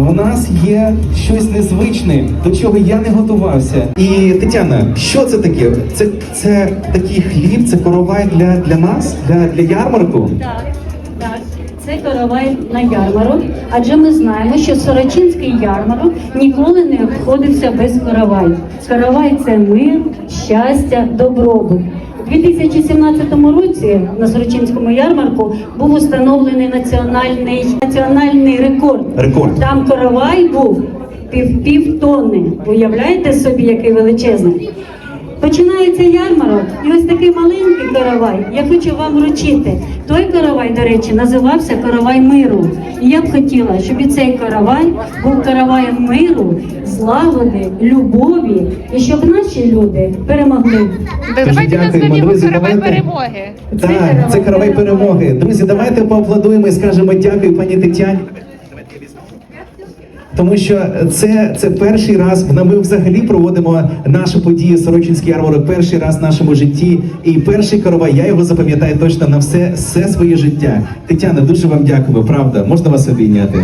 в нас є щось незвичне, до чого я не готувався. І Тетяна, що це таке? Це, це такий хліб, це коровай для, для нас, для, для ярмарку. Так, так. Це каравай на ярмарок, адже ми знаємо, що Сорочинський ярмарок ніколи не обходився без каравай. Каравай це мир, щастя, добробут. У 2017 році на Сорочинському ярмарку був установлений національний національний рекорд. Рекорд. Там каравай був пів, пів тонни. Уявляєте собі, який величезний? Починається ярмарок, і ось такий маленький каравай. Я хочу вам вручити. Той каравай, до речі, називався каравай миру. І я б хотіла, щоб і цей каравай був караваєм миру, злагоди, любові, і щоб наші люди перемогли. Да, давайте назвемо каравай давайте. перемоги. Так, це каравай перемоги. Друзі, давайте поаплодуємо і скажемо дякую пані Тетяні. Тому що це, це перший раз ми взагалі проводимо нашу подію Сорочинський ярмарок перший раз в нашому житті. І перший каравай, я його запам'ятаю точно на все, все своє життя. Тетяна, дуже вам дякую, правда. Можна вас обійняти?